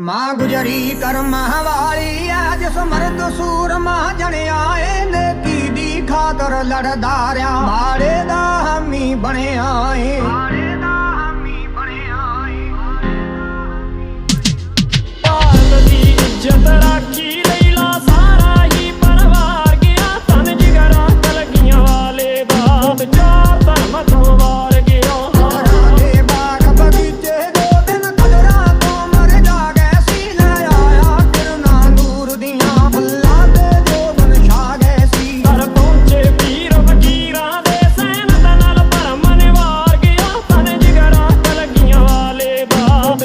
ਮਾਂ ਗੁਜਰੀ ਕਰਮਾਂ ਵਾਲੀ ਐ ਜਿਸ ਮਰਦ ਸੂਰਮਾ ਜਣਿਆ ਏ ਨੇਕੀ ਦੀ ਖਾਤਰ ਲੜਦਾ ਰਿਆ। ਮਾੜੇ ਦਾ ਹਾਮੀ ਬਣਿਆ ਏ।